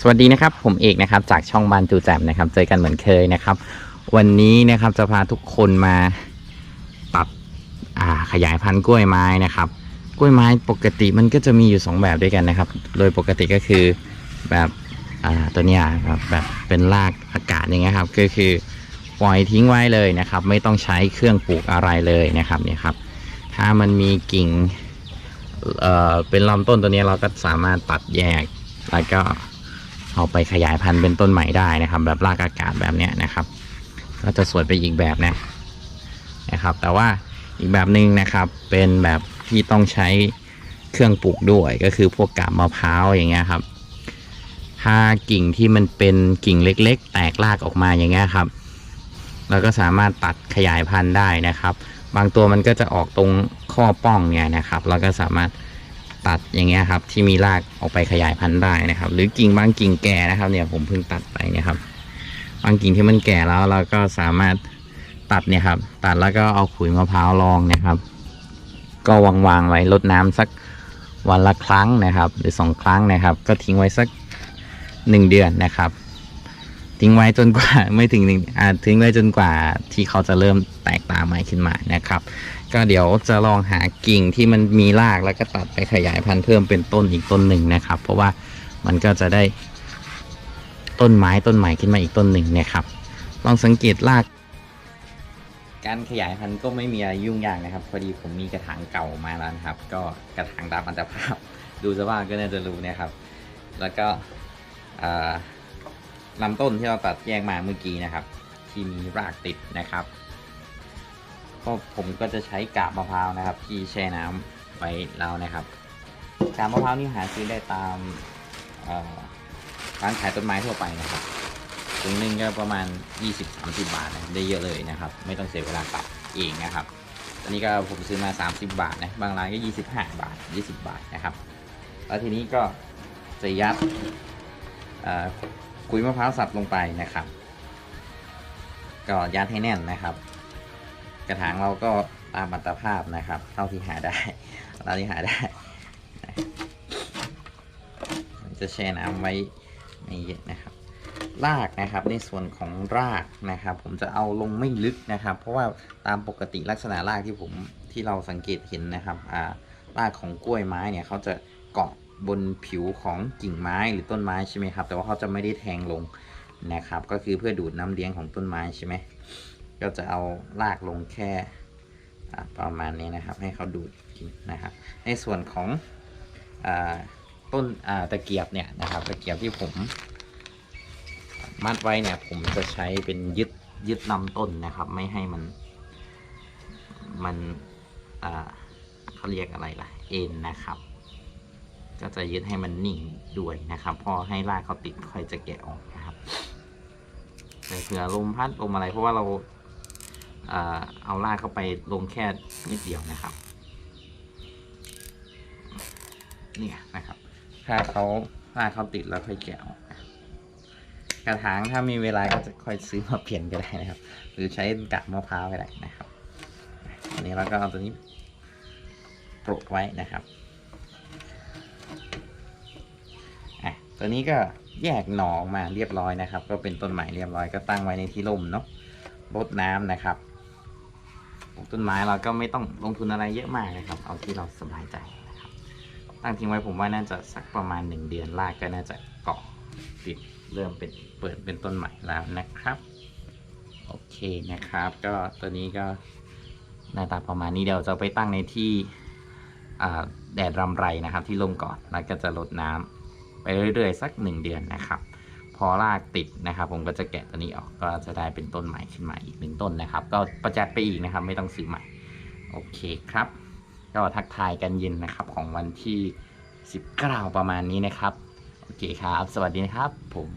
สวัสดีนะครับ ผมเอกนะครับจากช่องบานจูแจมนะครับ เจอกันเหมือนเคยนะครับ วันนี้นะครับจะพาทุกคนมาตัดอ่าขยายพันธุ์กล้วยไม้นะครับ กล้วยไม้ปกติมันก็จะมีอยู่สองแบบด้วยกันนะครับ โดยปกติก็คือแบบอ่าตัวเนี้ยครับแบบเป็นรากอากาศอย่างเงี้ยครับก็คือปล่อยทิ้งไว้เลยนะครับ ไม่ต้องใช้เครื่องปลูกอะไรเลยนะครับเนี่ยครับ ถ้ามันมีกิ่งเอ่อเป็นลำต้นตัวนี้เราก็สามารถตัดแยกแล้วก็ เอาไปขยายพันธุ์เป็นต้นใหม่ได้นะครับ แบบรากอากาศแบบนี้นะครับ ก็จะสวยไปอีกแบบนะนะครับ แต่ว่าอีกแบบหนึ่งนะครับเป็นแบบที่ต้องใช้เครื่องปลูกด้วยก็คือพวกกาบมะพร้าวอย่างเงี้ยครับ ถ้ากิ่งที่มันเป็นกิ่งเล็ก ๆ แตกรากออกมาอย่างเงี้ยครับเราก็สามารถตัดขยายพันธุ์ได้นะครับ บางตัวมันก็จะออกตรงข้อป้องเนี่ยนะครับ เราก็สามารถ ตัดอย่างเงี้ยครับ ที่มีรากออกไปขยายพันธุ์ได้นะครับ หรือกิ่งบางกิ่งแก่นะครับเนี่ยผมเพิ่งตัดไปเนี่ยครับบางกิ่งที่มันแก่แล้วเราก็สามารถตัดเนี่ยครับ ตัดแล้วก็เอาขุยมะพร้าวรองนะครับ ก็วางวางไว้รดน้ำสักวันละครั้งนะครับ หรือสองครั้งนะครับ ก็ทิ้งไว้สักหนึ่งเดือนนะครับ ทิ้งไว้จนกว่าไม่ถึงหนึ่งอ่าทิ้งไว้จนกว่าที่เขาจะเริ่มแตกตาใหม่ขึ้นมานะครับ ก็เดี๋ยวจะลองหากิ่งที่มันมีรากแล้วก็ตัดไปขยายพันธุ์เพิ่มเป็นต้นอีกต้นหนึ่งนะครับ เพราะว่ามันก็จะได้ต้นไม้ต้นใหม่ขึ้นมาอีกต้นหนึ่งนะครับ ลองสังเกตราก การขยายพันธุ์ก็ไม่มีอะไรยุ่งยากนะครับ พอดีผมมีกระถางเก่ามาแล้วนะครับ ก็กระถางตามอัตภาพ ดูสภาพก็น่าจะรู้นะครับ แล้วก็ลำต้นที่เราตัดแยกมาเมื่อกี้นะครับ ที่มีรากติดนะครับ ก็ผมก็จะใช้กาบมะพร้าวนะครับ ที่แช่น้ำไว้แล้วนะครับ กาบมะพร้าวนี่หาซื้อได้ตามร้านขายต้นไม้ทั่วไปนะครับถุงหนึ่งก็ประมาณ 20-30 บาทนะได้เยอะเลยนะครับ ไม่ต้องเสียเวลาตัดเองนะครับ ตอนนี้ก็ผมซื้อมา 30 บาทนะบางร้านก็ 25 บาท 20 บาทนะครับ แล้วทีนี้ก็จะยัดเอ่อขุยมะพร้าวสับลงไปนะครับ ก็ยัดให้แน่นนะครับ กระถางเราก็ตามอัตภาพนะครับ เท่าที่หาได้เท่าที่หาได้จะแช่น้ำไว้ไม่เยอะนะครับ รากนะครับในส่วนของรากนะครับ ผมจะเอาลงไม่ลึกนะครับ เพราะว่าตามปกติลักษณะรากที่ผมที่เราสังเกตเห็นนะครับอ่ารากของกล้วยไม้เนี่ยเขาจะเกาะบนผิวของกิ่งไม้หรือต้นไม้ใช่ไหมครับ แต่ว่าเขาจะไม่ได้แทงลงนะครับ ก็คือเพื่อดูดน้ำเลี้ยงของต้นไม้ใช่ไหม ก็จะเอาลากลงแค่ประมาณนี้นะครับ ให้เขาดูดกินนะครับ ในส่วนของอต้นตะเกียบเนี่ยนะครับ ตะเกียบที่ผมมัดไว้เนี่ย ผมจะใช้เป็นยึดยึดลำต้นนะครับ ไม่ให้มันมันเขาเรียกอะไรล่ะ เอ็นนะครับ ก็จะยึดให้มันนิ่งด้วยนะครับ พอให้รากเขาติดค่อยจะแกะออกนะครับเผื่อลมพัดลมอะไรเพราะว่าเรา เอาลากเข้าไปลงแค่นิดเดียวนะครับเนี่ยนะครับ ถ้าเขาลากเขาติดแล้วค่อยแกะออกกระถางถ้ามีเวลาก็จะค่อยซื้อมาเปลี่ยนก็ได้นะครับ หรือใช้กากมะพร้าวก็ได้นะครับอันนี้เราก็เอาตัวนี้ปลดไว้นะครับอะตัวนี้ก็แยกหน่อออกมาเรียบร้อยนะครับ ก็เป็นต้นใหม่เรียบร้อยก็ตั้งไว้ในที่ร่มเนาะรดน้ำนะครับ ลูกต้นไม้เราก็ไม่ต้องลงทุนอะไรเยอะมากนะครับ เอาที่เราสบายใจนะครับ ตั้งทิ้งไว้ผมว่าน่าจะสักประมาณหนึ่งเดือนรากก็น่าจะเกาะติดเริ่มเป็นเปิดเป็นต้นใหม่แล้วนะครับ โอเคนะครับ ก็ตัวนี้ก็หน้าตาประมาณนี้เดี๋ยวจะไปตั้งในที่แดดรำไรนะครับที่ร่มก่อนแล้วก็จะลดน้ำไปเรื่อยๆ สักหนึ่งเดือนนะครับ พอรากติดนะครับ ผมก็จะแกะตัวนี้ออกก็จะได้เป็นต้นใหม่ขึ้นมาอีกหนึ่งต้นนะครับ ก็ประจัดไปอีกนะครับ ไม่ต้องซื้อใหม่โอเคครับ ก็ทักทายกันเย็นนะครับของวันที่19ประมาณนี้นะครับ โอเคครับ สวัสดีนะครับผม